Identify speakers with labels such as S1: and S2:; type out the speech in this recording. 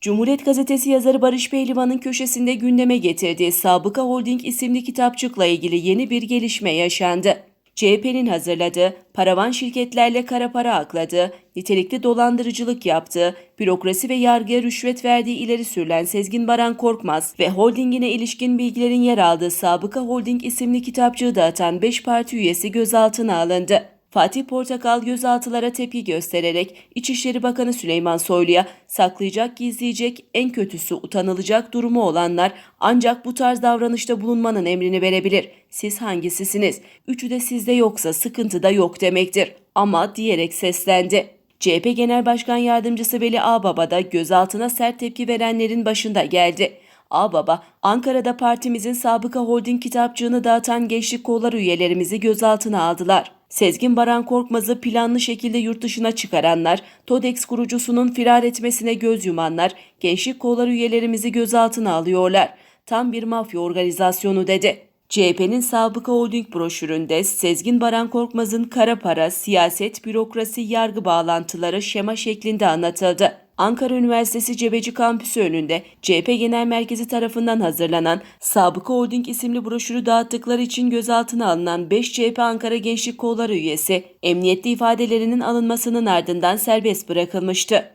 S1: Cumhuriyet Gazetesi yazarı Barış Pehlivan'ın köşesinde gündeme getirdiği Sabıka Holding isimli kitapçıkla ilgili yeni bir gelişme yaşandı. CHP'nin hazırladığı, paravan şirketlerle kara para akladığı, nitelikli dolandırıcılık yaptığı, bürokrasi ve yargıya rüşvet verdiği ileri sürülen Sezgin Baran Korkmaz ve holdingine ilişkin bilgilerin yer aldığı Sabıka Holding isimli kitapçığı dağıtan 5 parti üyesi gözaltına alındı. Fatih Portakal gözaltılara tepki göstererek İçişleri Bakanı Süleyman Soylu'ya saklayacak, gizleyecek, en kötüsü utanılacak durumu olanlar ancak bu tarz davranışta bulunmanın emrini verebilir. Siz hangisisiniz? Üçü de sizde yoksa sıkıntı da yok demektir. Ama diyerek seslendi. CHP Genel Başkan Yardımcısı Veli Ağbaba da gözaltına sert tepki verenlerin başında geldi. Ağbaba, Ankara'da partimizin sabıka holding kitapçığını dağıtan gençlik kolları üyelerimizi gözaltına aldılar. Sezgin Baran Korkmaz'ı planlı şekilde yurt dışına çıkaranlar, TODEX kurucusunun firar etmesine göz yumanlar, gençlik kolları üyelerimizi gözaltına alıyorlar. Tam bir mafya organizasyonu dedi. CHP'nin sabıka holding broşüründe Sezgin Baran Korkmaz'ın kara para, siyaset, bürokrasi, yargı bağlantıları şema şeklinde anlatıldı. Ankara Üniversitesi Cebeci Kampüsü önünde CHP Genel Merkezi tarafından hazırlanan Sabıka Holding isimli broşürü dağıttıkları için gözaltına alınan 5 CHP Ankara Gençlik Kolları üyesi emniyette ifadelerinin alınmasının ardından serbest bırakılmıştı.